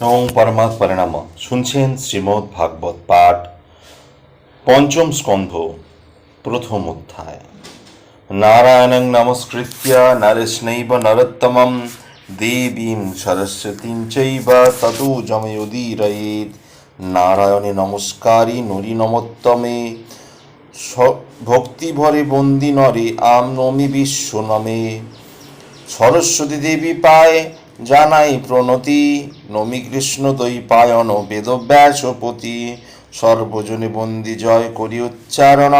ওং পরমাৎ পরিণাম। শুনছেন শ্রীমদ্ ভাগবত পাঠ, পঞ্চম স্কন্ধ, প্রথম অধ্যায়। নারায়ণং নমস্কৃত্য নরস্নৈব নরোত্তমম দেবীং সরস্বতীং চৈব ততো জময়োদীরয়েৎ নারায়ণে নমস্কারী, নরি নমোত্তমে। ভক্তিভরে বন্দি নরে, আম নমি বিশ্ব নমে। সরস্বতী দেবী পায় জানাই প্রণতি নমি কৃষ্ণ দৈপায়ন বেদব্যাসপতি। সর্বজনে বন্দি জয় করি উচ্চারণ।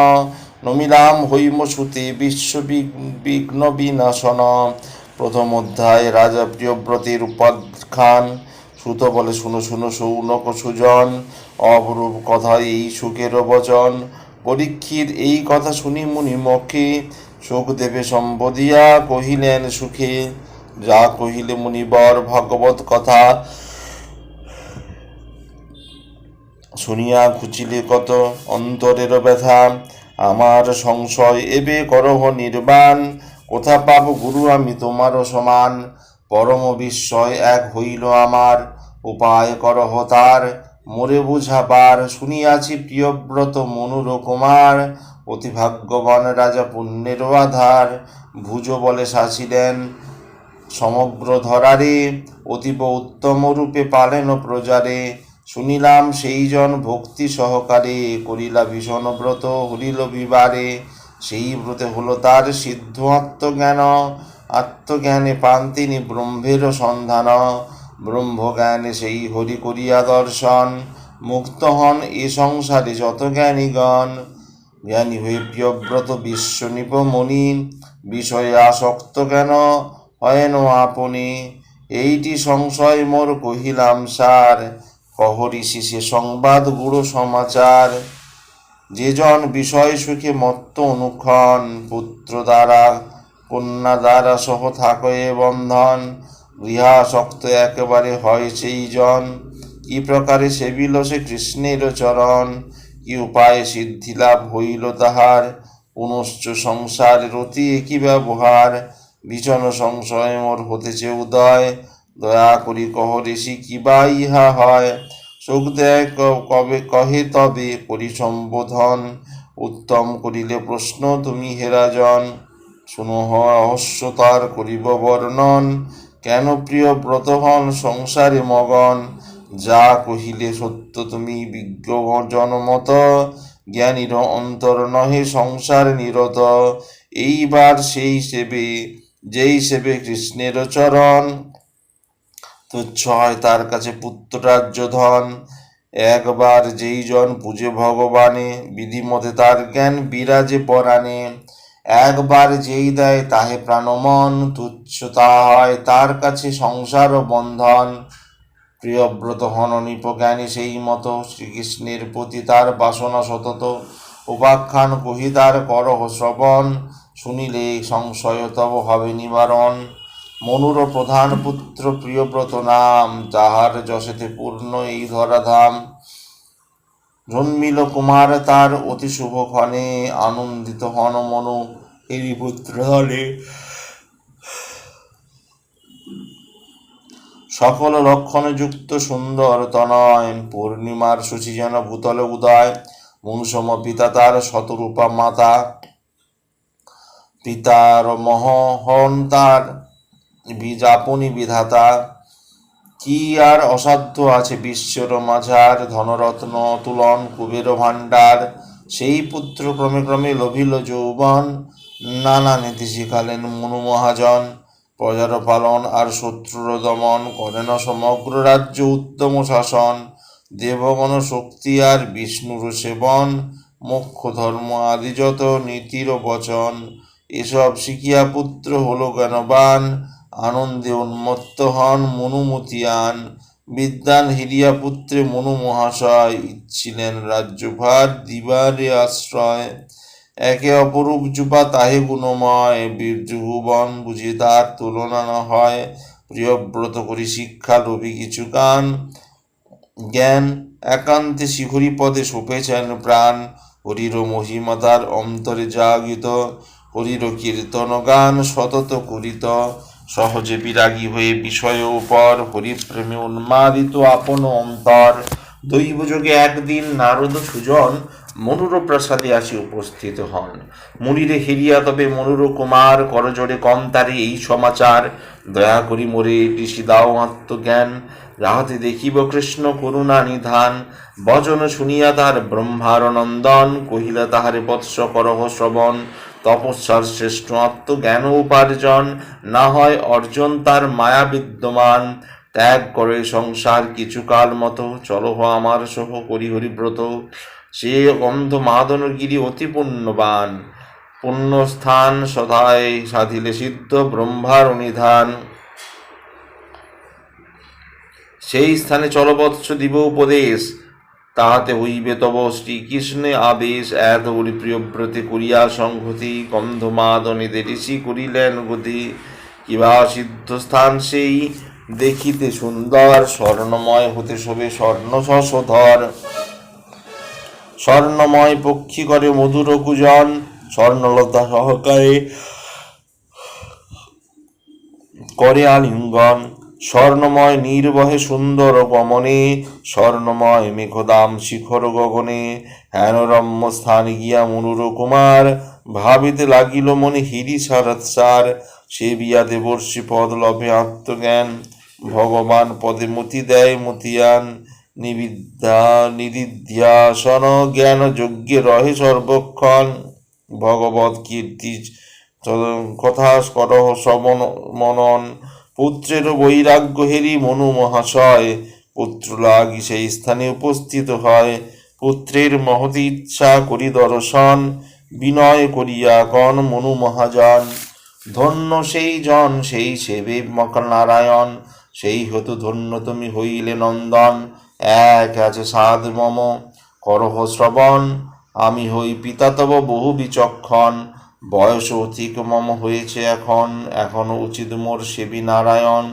নমিলাম হৈম সুতে বিশ্ব বিঘ্ন- বিঘ্ন বিনাশন প্রথম অধ্যায়, রাজা প্রিয়ব্রতের উপাখ্যান। সুত বলে, শুনো শুনো, সৌনক সুজন, অপরূপ কথা এই সুখের বচন। পরীক্ষিত এই কথা শুনি মুনি মক্ষে শোক দেবে সম্বদিয়া কহিলেন সুখে। যা কহিলে মুনিবর ভগবত কথা। শুনিয়া খুঁচিলে কত অন্তরের ব্যথা। আমার সংশয়, এবে করহ নির্বাণ। কোথা পাব গুরু আমি তোমারও সমান। পরম বিস্ময় এক হইল আমার। উপায় করহ তার, মোরে বুঝাবার। শুনিয়াছি প্রিয়ব্রত মনুর কুমার। অতি ভাগ্যবান রাজা পুণ্যের আধার। ভুজ বলে শাসিলেন সমগ্র ধরারে অতীব উত্তম রূপে পালেন প্রজারে। শুনিলাম সেই জন ভক্তি সহকারে করিলা ভীষণ ব্রত হরিল বিবারে। সেই ব্রতে হলো তার সিদ্ধ আত্মজ্ঞান। আত্মজ্ঞানে পান তিনি ব্রহ্মের সন্ধান। ব্রহ্মজ্ঞানে সেই হরি করিয়া দর্শন। মুক্ত হন এ সংসারে যত জ্ঞানীগণ। জ্ঞানী হয়ে প্রিয়ব্রত বিশ্ব বিষয়ে আসক্ত কেন? হেন আপনি, এইটি সংশয় মোর কহিলাম সার কহরি শিশে সংবাদ গুড়ো সমাচার। যেজন বিষয় সুখে মত্ত অনুক্ষণ, পুত্র দ্বারা, কন্যা দ্বারা সহ থাকয়ে বন্ধন। গৃহাসক্ত একেবারে হয় সেই জন। কি প্রকারে সেবিল সে কৃষ্ণের চরণ? কি উপায়ে সিদ্ধি লাভ হইল তাহার? পুনশ্চ সংসার রতি একই ব্যবহার। ভীষণ সংশয় মোর হতেছে উদয়। দয়া করি কহ ঋষি কিবা ইহা হয়? চোখ দেয় ক- কবে, কহে তবে করি সম্বোধন। উত্তম করিলে প্রশ্ন, তুমি হেরাজন। শুনো রহস্য তার করিব বর্ণন। কেন প্রিয় ব্রত হন সংসারে মগন? যা কহিলে সত্য, তুমি বিজ্ঞ জনমত। জ্ঞানীর অন্তর নহে সংসার নিরত। এইবার সেই সেবে যেই সেবে কৃষ্ণের চরণ, তুচ্ছ হয় তার কাছে পুত্ররাজ্য ধন একবার যেই জন পূজে ভগবানে, বিধিমতে তার জ্ঞান বিরাজে পরাণে একবার যেই দেয় তাহে প্রাণমন, তুচ্ছ তা হয় তার কাছে সংসার ও বন্ধন। প্রিয়ব্রত হন নিপজ্ঞানী সেই মতো, শ্রীকৃষ্ণের প্রতি তার বাসনা সতত। উপাখ্যান কহি তার করহ শ্রবণ শুনিলে সংশয় তব হবে নিবারণ। মনুর প্রধান পুত্র প্রিয়ব্রত নাম তাহার যশেতে পূর্ণ এই ধরাধাম। জন্মিল কুমার তার অতি শুভ ক্ষণে, আনন্দিত হন মনু এরই পুত্র হলে সকল লক্ষণে যুক্ত সুন্দর তনয়, পূর্ণিমার সূচি যেন ভূতলে উদয়। মনুসম পিতা তার শতরূপা মাতা। পিতার মহন তার বীজ আপনি বিধাতা। কি আর অসাধ্য আছে বিশ্বর মাঝার ধনরত্ন, তুলন, কুবের ভাণ্ডার? সেই পুত্র ক্রমে ক্রমে লোভিল যৌবন, নানা নীতি শিখালেন মনু মহাজন। প্রজার পালন আর শত্রুর দমন করেন সমগ্র রাজ্য উত্তম শাসন। দেবগণ শক্তি আর বিষ্ণুর সেবন, মোক্ষ ধর্ম আদি যত নীতির বচন। এসব শিখিয়া পুত্র হল জ্ঞানবান, আনন্দে উন্মত্ত হন মনুমতিয়ান। বিদ্যান হিরিয়া পুত্রে মনু মহাশয় ইচ্ছিলেন রাজ্যভার দিবারে আশ্রয়। একে অপরূপ যুবা তাহে গুণময়, বীর্যভুবন বুঝে তার তুলনা না হয়। প্রিয়ব্রত করি শিক্ষা, লোভী কিছু গান। জ্ঞান একান্তে শিখরি পদে সোপেছেন প্রাণ। হরির মহিমা তার অন্তরে জাগিত। হরির কীর্তন গান সতত করিত। সহজে বিরাগী হয়ে বিষয় উপর হরিপ্রেমে উন্মাদিত আপন অন্তর। দৈবযোগে একদিন নারদ সুজন মনুর প্রাসাদে আসি উপস্থিত হন। মুনিরে হেরিয়া, তবে মনুর কুমার, করজোড়ে কম এই সমাচার। দয়া করি মোরে ঋষি, দাও আত্মজ্ঞান। রাহাতে দেখিব কৃষ্ণ করুণা নিধান। বচন শুনিয়া তার ব্রহ্মার নন্দন, কহিলা তাহারে বৎস করহ শ্রবণ। তপস্যার শ্রেষ্ঠ আত্মজ্ঞান উপার্জন। না হয় অর্জন তার মায়া বিদ্যমান। ত্যাগ করে সংসার কিছুকাল মতো। চলো আমার সহ করি হরিব্রত সে গন্ধ মাদনগিরি অতি পুণ্যবান। পুণ্যস্থান সদায় সাধিলে সিদ্ধ ব্রহ্মার নিধান সেই স্থানে চলবৎস দিব উপদেশ। তাহাতে হইবে তব শ্রীকৃষ্ণে আদেশ এত বলি প্রিয়ব্রতে করিয়া সংহতি। গন্ধমাদনে ঋষি করিলেন গতি। কিবা সিদ্ধস্থান সেই দেখিতে সুন্দর। স্বর্ণময় হতে শোভে স্বর্ণ শশধর স্বর্ণময় পক্ষী করে মধুর কুজন। স্বর্ণলতা সহকারে করে আলিঙ্গন। স্বর্ণময় নির্বহে সুন্দর গমনে স্বর্ণময় মেঘদাম শিখর গগনে হেনরম্য স্থান গিয়া মনুর কুমার, ভাবিতে লাগিল মনে হিরি সারাৎসার সে বিয়া দেবর্ষি পদ লভে আত্মজ্ঞান, ভগবান পদে মতি দেয় মতিয়ান, নিবিদ্যা নিদিধ্যাসন জ্ঞান যজ্ঞে রহে সর্বক্ষণ, ভগবত কীর্তি কথা করহ শ্রবণ মনন পুত্রের বৈরাগ্য হেরি মনু মহাশয় পুত্র লাগি সেই স্থানে উপস্থিত হয়। পুত্রের মহতি ইচ্ছা করি দর্শন, বিনয় করিয়া গণ মনু মহাজন ধন্য সেই জন, সেই সেবে নারায়ণ সেই হতু ধন্য তুমি হইলে নন্দন, এক আছে সাধ মম। করহ শ্রবণ, আমি হই পিতা তব বহু বিচক্ষণ। বয়স অতিক্রম হয়েছে এখন, এখনও উচিত মোর সেবী নারায়ণ।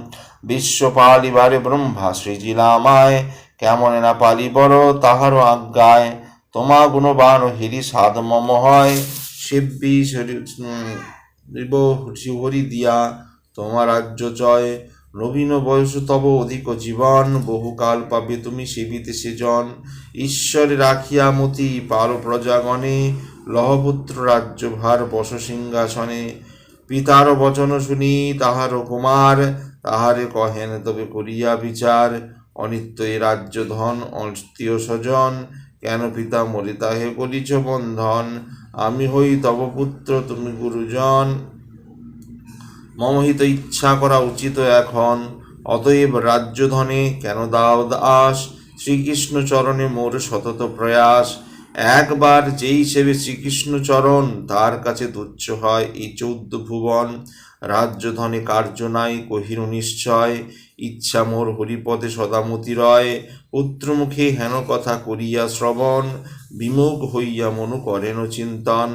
বিশ্ব পালিবারে ব্রহ্মা শ্রীজিলামায় কেমন না পালি বড় তাহারও আজ্ঞায়। তোমা গুণবান হিরি সাধ মম হয় শিব্বি হরি দিয়া তোমার রাজ্য জয়। নবীন বয়স তব অধিক জীবন, বহুকাল পাবে তুমি সেবিতে সেজন। ঈশ্বরে রাখিয়া মতি পাল প্রজাগণে, লহপুত্র রাজ্যভার বস সিংহাসনে। পিতার বচন শুনি, তাহার কুমার, তাহারে কহেন তবে করিয়া বিচার। অনিত্য এ রাজ্য ধন অস্তীয় স্বজন, কেন পিতা মরি তাহে করিছ বন্ধন? আমি হই তব পুত্র, তুমি গুরুজন। মমহিত ইচ্ছা করা উচিত এখন। অতএব রাজ্য ধনে কেন দাও দাস? শ্রীকৃষ্ণ চরণে মোর সতত প্রয়াস। একবার যেই শ্রীকৃষ্ণ চরণ তার কাছে তুচ্ছ হয় এই চৌদ্দ ভুবন। রাজ্য ধনে কার্য নাই কহিনু নিশ্চয়। ইচ্ছা মোর হরিপদে সদামতি রয়। পুত্রমুখে হেন কথা করিয়া শ্রবণ। বিমুখ হইয়া মনু করেন চিন্তন।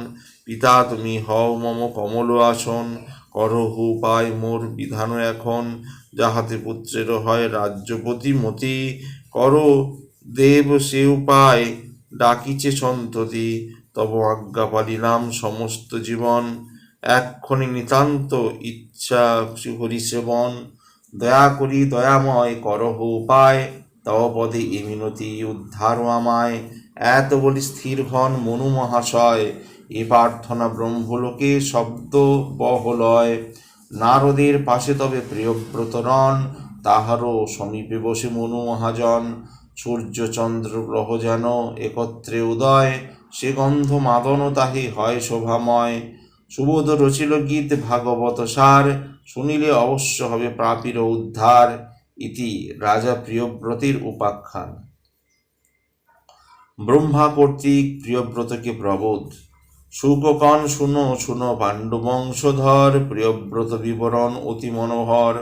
পিতা তুমি হও মম কমল আসন। করহু পায় মোর বিধান এখন, যাহাতে পুত্রের হয় রাজ্যপতি মতি কর, দেব সে উপায় ডাকিছে সন্ততি, তব আজ্ঞা পালিলাম সমস্ত জীবন। এক্ষণে নিতান্ত ইচ্ছা হরিসেবন দয়া করি দয়াময় করহ উপায় তব পদে এ মিনতি উদ্ধার আমায়। এত বলি স্থির হন মনু মহাশয় এ প্রার্থনা ব্রহ্মলোকে শব্দ বহলয়। নারদের পাশে তবে প্রিয়ব্রত রন তাহারও সমীপে বসে মনু মহাজন। সূর্য চন্দ্র গ্রহ যেন একত্রে উদয়, সে গন্ধ মাদন তাহে হয় শোভাময়। সুবোধ রচিল গীত ভাগবত সার, শুনিলে অবশ্য হবে প্রাপীর উদ্ধার, ইতি রাজা প্রিয়ব্রতের উপাখ্যান। ব্রহ্মা কর্তৃক প্রিয়ব্রতকে প্রবোধ। শুককণ শুনো শুনো পাণ্ডু বংশধর প্রিয়ব্রত বিবরণ অতি মনোহর।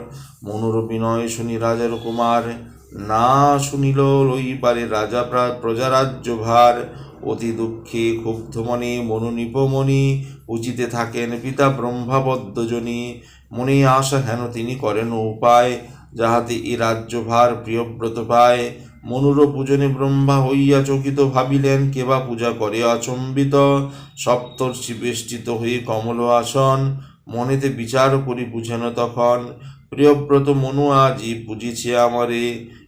মনুর বিনয় শুনি রাজার কুমার, না শুনিল রইবারে রাজা প্রা- প্রজারাজ্য ভার। অতি দুঃখে ক্ষুব্ধ মনে মনু নিপমণি উচিতে থাকেন পিতা ব্রহ্মাবদ্ধজনী। মনে আশা হেন তিনি করেন উপায়, যাহাতে এ রাজ্যভার প্রিয়ব্রত পায়। মনুর পূজনে ব্রহ্মা হইয়া চকিত ভাবিলেন কেবা পূজা করে অচম্বিত সপ্তর্ষি বেষ্টিত হয়ে কমল আসন, মনেতে বিচার করি বুঝেন তখন। প্রিয়ব্রত মনু আজি বুঝিছে আমারে,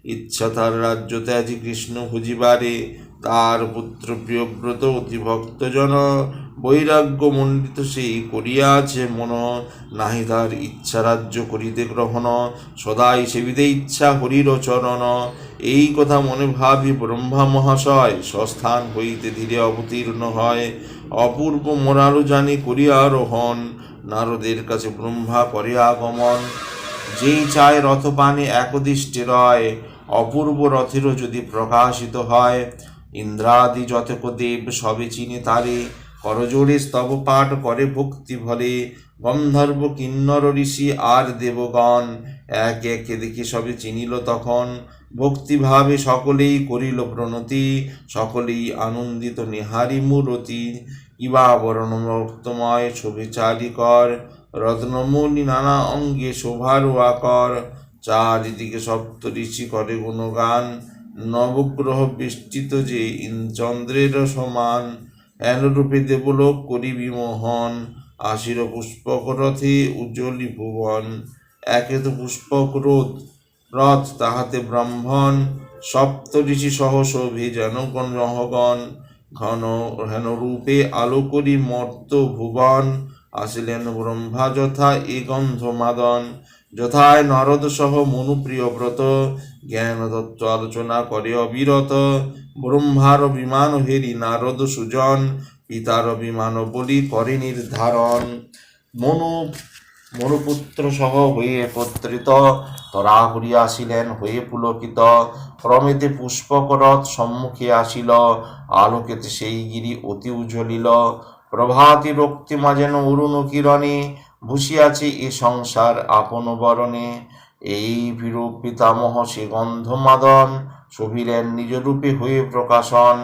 ইচ্ছা তার রাজ্য ত্যাজি কৃষ্ণ ভুজিবারে তার পুত্র প্রিয়ব্রত অতি ভক্তজন বৈরাগ্য মণ্ডিত সেই করিয়াছে মন। নাহি তার ইচ্ছা রাজ্য করিতে গ্রহণ, সদাই সেবিতে ইচ্ছা হরির চরণ। এই কথা মনে ভাবি ব্রহ্মা মহাশয়, স্বস্থান হইতে ধীরে অবতীর্ণ হয়। অপূর্ব মোরালু জানি করিয়া রোহণ নারদের কাছে ব্রহ্মা করে আগমন। যেই চায় রথপানে একদিষ্টে রয়, অপূর্ব রথেরও যদি প্রকাশিত হয়, ইন্দ্রাদি যতক দেব সবে চিনে তারে, করজোড়ে স্তব পাঠ করে ভক্তি ভরে, গন্ধর্ব কিন্নর ঋষি আর দেবগণ, এক একে দেখে সবে চিনিল তখন। ভক্তিভাবে সকলেই করিল প্রণতি, সকলেই আনন্দিত নিহারি মূরতি। ইবা বরণ রক্তময় শোভে চারিকর রত্নমণি নানা অঙ্গে শোভার আকর। চারিদিকে সপ্ত ঋষি করে গুণগান, নবগ্রহ বেষ্টিত যে চন্দ্রের সমান। এনরূপে দেবলোক করিবি মোহন আশির পুষ্পক রথে উজ্জ্বলি ভুবন। একে তো পুষ্পক রোধ রথ তাহাতে ব্রাহ্মণ, সপ্ত ঋষি সহ শোভে জনগণ রহগণ ঘন হেন রূপে আলো করি মর্ত ভুবন, আসিলেন ব্রহ্মা যথা এ গন্ধ মাদন যথায় নরদ সহ মনুপ্রিয় ব্রত জ্ঞান তত্ত্ব আলোচনা করে অবিরত। ব্রহ্মার বিমান হেরি নারদ সুজন, পিতার বিমান বলি করে নির্ধারণ। মনু, মনুপুত্র সহ হয়ে একত্রিত। করিয়া আসিলেন, হয়ে পুলকিত ক্রমেতে পুষ্পকরথ সম্মুখে আসিল, আলোকেতে সেই গিরি অতি উজ্জ্বলিল। প্রভাতি রক্তিমা যেন অরুণ কিরণে ভুষিয়াছে এ সংসার আপন বরণে। এই বিরূপ পিতামহ সে গন্ধমাদন শোভিলেন নিজ রূপে হয়ে প্রকাশন।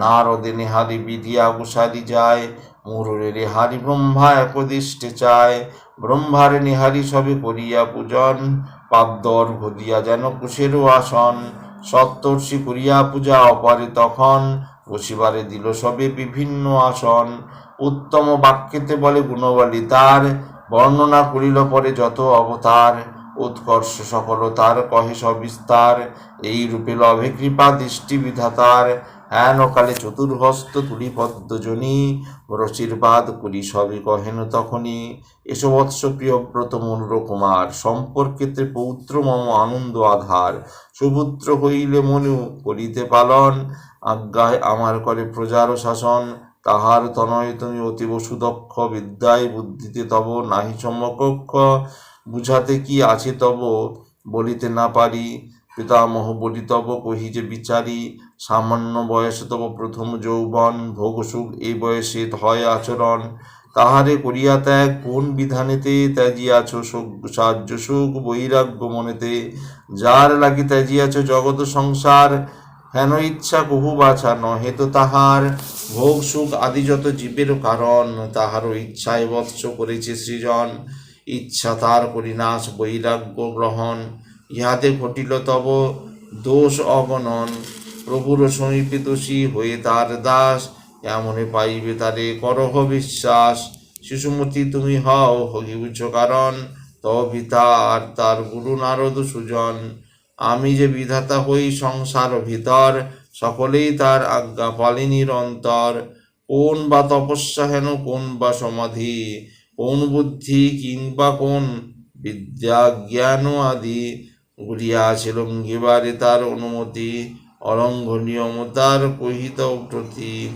নারদে নেহারি বিধিয়া গুসারি যায়, মুরুরে রেহারি ব্রহ্মা একদিষ্টে চায়। ব্রহ্মারে নিহারি সবে করিয়া পূজন পাদ্যর ঘদিয়া যেন কুশেরও আসন সপ্তর্ষি করিয়া পূজা অপারে তখন বসিবারে দিল সবে বিভিন্ন আসন। উত্তম বাক্যেতে বলে গুণবলী তার, বর্ণনা করিল পরে যত অবতার। উৎকর্ষ সকলতার কহে সবিস্তার, এই রূপে লভে কৃপা দৃষ্টি বিধাতার হেন কালে চতুর্হস্ত তুলি পদ্মজনী রচিরবাদ করি সবই কহেন তখনই। এসো প্রিয়ব্রত মনুর কুমার, সম্পর্কেতে পৌত্র মম আনন্দ আধার। সুপুত্র হইলে মনু করিতে পালন, আজ্ঞায় আমার করে প্রজার শাসন। তাহার তনয় তুমি অতীব সুদক্ষ, বিদ্যায় বুদ্ধিতে তব নাহি সমকক্ষ। বুঝাতে কি আছে তব বলিতে না পারি, পিতামহ বলি তব কহি যে বিচারি। সামান্য বয়সে তব প্রথম যৌবন ভোগ সুখ এই বয়সে হয় আচরণ। তাহারে করিয়া ত্যাগ, কোন বিধানেতে ত্যাজিয়াছ সাহায্য সুখ বৈরাগ্য মনেতে? যার লাগি ত্যাজিয়াছ জগৎ সংসার, হেন ইচ্ছা কহু বাছা নহে তো তাহার? ভোগ সুখ আদি যত জীবের কারণ, তাহারও ইচ্ছায় বৎস করেছে সৃজন। ইচ্ছা তার পরিনাশ, বৈরাগ্য গ্রহণ, ইহাতে ঘটিল তব দোষ অগণন। প্রভুর সমীপে দোষী হয়ে তার দাস এমনে পাইবে তারে করহ বিশ্বাস। শিশুমতি, তুমি হও হইউছ কারণ, তব পিতা আর তার গুরু নারদ সুজন। আমি যে বিধাতা হই সংসার ভিতর, সকলেই তার আজ্ঞা পালি নিরন্তর। কোন বা তপস্যা হেন, কোন বা সমাধি, কোন বুদ্ধি কিংবা কোন বিদ্যা জ্ঞান আদি। আছে লঙ্ঘিবারে তার অনুমতি। অলঙ্ঘনীয়মতার কহিত প্রতি।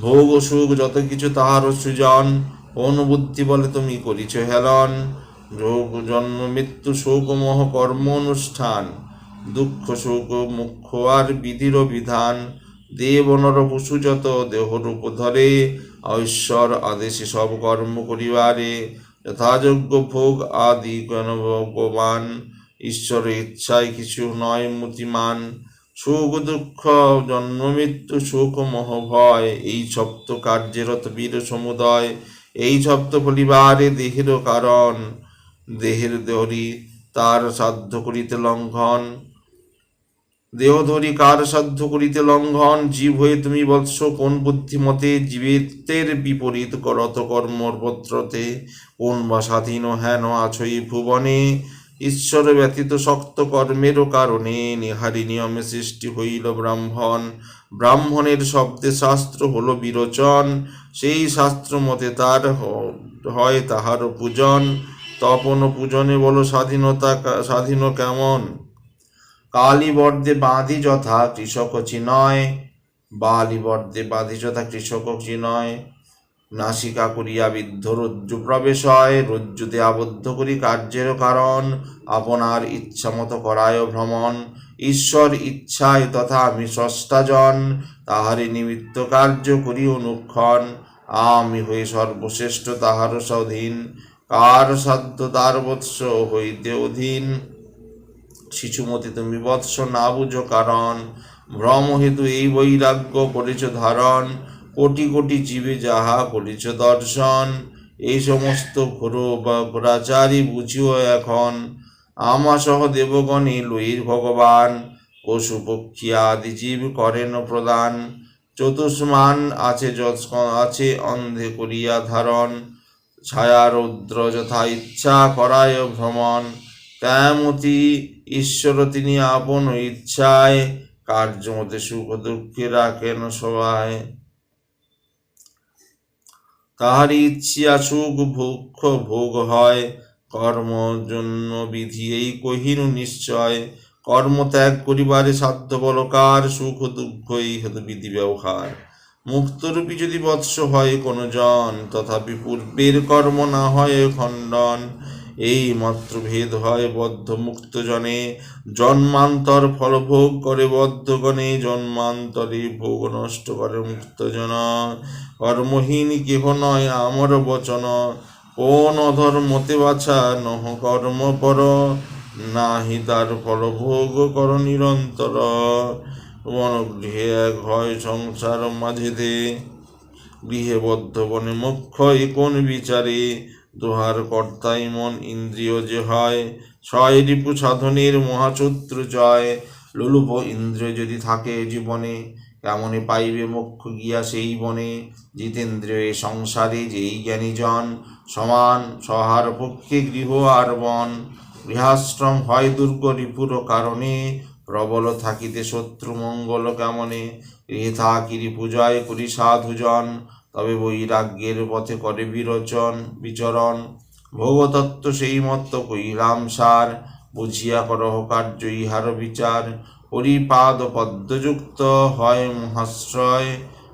ভোগ সুখ যত কিছু তাহার সৃজন কোন বুদ্ধি বলে তুমি করিছ হেলন। রোগ জন্ম, মৃত্যু, শোক, মোহ, কর্ম, অনুষ্ঠান, দুঃখ, শোক, মুখ্য আর বিধির বিধান। দেব, নর, পশু যত দেহরূপ ধরে, ঐশ্বর আদেশে সব কর্ম করিবারে। যথাযোগ্য ভোগ আদি কেন ভগবান। ঈশ্বরের ইচ্ছায় কিছু নয় মতিমান। সুখ দুঃখ, জন্ম মৃত্যু, সুখ মোহ ভয়, এই সপ্ত কার্যরত বীর সমুদয়, এই সপ্ত পরিবারে দেহের কারণ, দেহের দেহরি তার সাধ্য করিতে লঙ্ঘন। দেহধরি কার সাধ্য করিতে লঙ্ঘন? জীব হয়ে তুমি বৎস কোন বুদ্ধিমতে জীবিতের বিপরীত করত কর্মপত্রতে কোন বা স্বাধীন হেন আছই ভুবনে? ঈশ্বর ব্যতীত শক্ত কর্মেরও কারণে নিহারি নিয়মে সৃষ্টি হইল ব্রাহ্মণ। ব্রাহ্মণের শব্দে শাস্ত্র হলো বিরোচন। সেই শাস্ত্র মতে তার হয় তাহার পূজন। তপন পূজনে বলো স্বাধীনতা স্বাধীন কেমন? কালী বর্দে বাঁধি যথা কৃষক চিনয় বালি বর্দে বাঁধি যথা কৃষক চিনয় নাসিকা করিয়া বিদ্ধ রজ্জু প্রবেশ হয় রজ্জুতে আবদ্ধ করি কার্যের কারণ, আপনার ইচ্ছা মতো করায় ভ্রমণ। ঈশ্বর ইচ্ছায় তথা আমি স্রষ্টাজন, তাহারই নিমিত্ত কার্য করি অনুক্ষণ। আমি হই সর্বশ্রেষ্ঠ, তাহার স্বাধীন কার সাধ্য তার বৎস হইতে অধীন? শিশুমতি, তুমি বৎস না বুঝো কারণ। ভ্রম হেতু এই বৈরাগ্য করেছ ধারণ। কোটি কোটি জীবে যাহা করেছ দর্শন, এই সমস্ত ঘোর বা ঘোরাচারী বুঝিও এখন। আমা সহ দেবগণে লইর ভগবান, পশু পক্ষী আদি জীব করেন প্রদান। চতুষ্মান আছে আছে অন্ধে করিয়া ধারণ। ছায়া রৌদ্র যথা ইচ্ছা করায় ভ্রমণ। তেমতি ঈশ্বর তিনি আপন ইচ্ছায়, কার্যমতে সুখ দুঃখে রাখেন সবাই। তাহারই ইচ্ছা সুখ ভুক্ষ ভোগ হয়, কর্ম জন্য বিধি এই কহিনু নিশ্চয়। কর্ম ত্যাগ করিবারে সাধ্য বলকার, সুখ দুঃখ এই হেতু বিধি ব্যবহার। মুক্তরূপী যদি বৎস হয় কোনো জন, তথাপি পূর্বের কর্ম না হয় খণ্ডন। এই মাত্র ভেদ হয় বদ্ধ মুক্ত জনে জন্মান্তর ফল ভোগ করে বদ্ধগণে, জন্মান্তরে ভোগ নষ্ট করে মুক্ত জন কর্মহীন কেহ নয় আমর বচন, কোন অধর্মতে বাছা নহ কর্ম পর, নাহি তার ফল ভোগ কর নিরন্তর। মনগৃহে এক হয় সংসার মাঝেতে, গৃহে বদ্ধ বনে মুখ্য কোন বিচারে দোহার কর্তাই মন ইন্দ্রিয় যে হয়, ছয় রিপু সাধনের মহাচত্র জয়। লোলুপ ইন্দ্রিয় যদি থাকে জীবনে, কেমনে পাইবে মোক্ষ গিয়া সেই বনে? জিতেন্দ্রিয় এ সংসারে যেই জ্ঞানী জন, সমান সহার পক্ষে গৃহ আর বন। গৃহাশ্রম হয় দুর্গ রিপুর কারণে, প্রবল থাকিতে শত্রু মঙ্গল কেমনে? গৃহে থাকিরি পূজায় করি সাধুজন। তবে বৈরাগ্যের পথে করে বিরোচন, বিচরণ। ভোগতত্ত্ব সেই মত্ত কইলাম সার, বুঝিয়া করহ কার্য, ইহার বিচার। পরিপাদ পদ্মযুক্ত হয় মহাশ্রয়,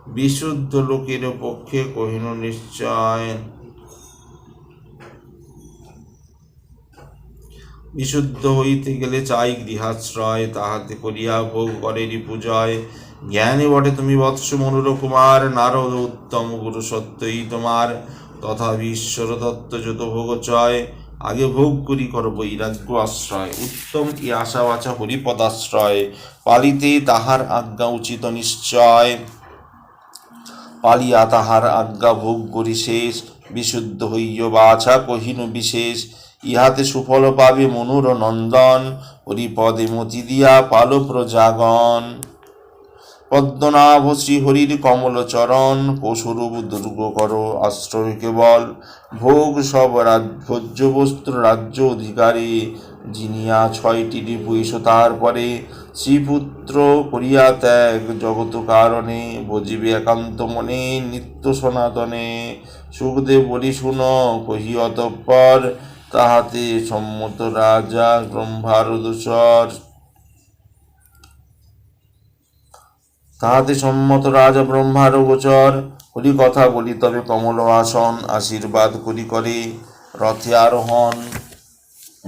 বিশুদ্ধ লোকের পক্ষে কহিন নিশ্চয়। বিশুদ্ধ হইতে গেলে চাই গৃহাশ্রয়, তাহাতে করিয়া ভোগ করে রিপুজয় জ্ঞানী বটে তুমি বৎস মনুর কুমার, নারদ উত্তম গুরু সত্যই তোমার। তথা ঈশ্বর তত্ত্ব যত ভোগ চয়, আগে ভোগ করি কর বৈরাগ্য আশ্রয়। উত্তম ই আশা বাচা হরিপদাশ্রয় পালিতে তাহার আজ্ঞা উচিত নিশ্চয়। পালিয়া তাহার আজ্ঞা ভোগ করি শেষ, বিশুদ্ধ হইয় বাছা কহিনু বিশেষ। ইহাতে সুফল পাবে মনুর নন্দন, হরিপদে মতি দিয়া পালো প্রজাগণ। পদ্মনাভ শ্রীহরির কমল চরণ, পশুরূপ দুর্গ কর, আশ্রয় কেবল। ভোগ সব ভোজ্য বস্ত্র রাজ্য অধিকারী জিনিয়া ছয়টি রিপুইশ তারপরে শ্রীপুত্র করিয়া ত্যাগ জগত কারণে ভজিবে একান্ত মনে নিত্য সনাতনে। সুখদেব বলি, শুন, কহি অতঃপর, তাহাতে সম্মত রাজা ব্রহ্মার দূষর তাহাতে সম্মত রাজা ব্রহ্মার গোচর। হরি কথা বলি তবে কমল আসন, আশীর্বাদ করি করে, রথে আরোহণ।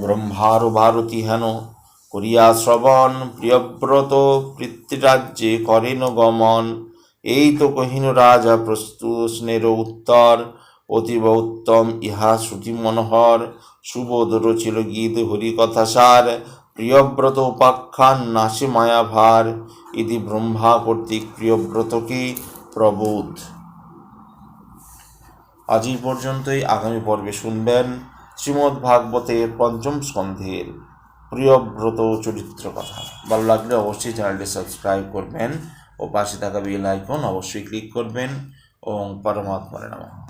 ব্রহ্মার ভারতী হেন করিয়া শ্রবণ, প্রিয়ব্রত পিতৃরাজ্যে করেন গমন। এই তো কহিন রাজা প্রস্তুষ্ণের উত্তর, অতীব উত্তম, ইহা শ্রুতি মনোহর। সুবোধ রচিল গীত হরি কথা সার, প্রিয়ব্রত উপাখ্যান নাশে মায়াভার। ইতি ব্রহ্মা কর্তৃক প্রিয়ব্রতকে প্রবোধ। আজ পর্যন্তই আগামী পর্বে শুনবেন শ্রীমদ্ ভাগবতের পঞ্চম স্কন্ধের প্রিয়ব্রত চরিত্র কথা। ভালো লাগলে অবশ্যই চ্যানেলটি সাবস্ক্রাইব করবেন ও পাশে থাকা বেল আইকন অবশ্যই ক্লিক করবেন। ওম পরমাত্মারে নমঃ।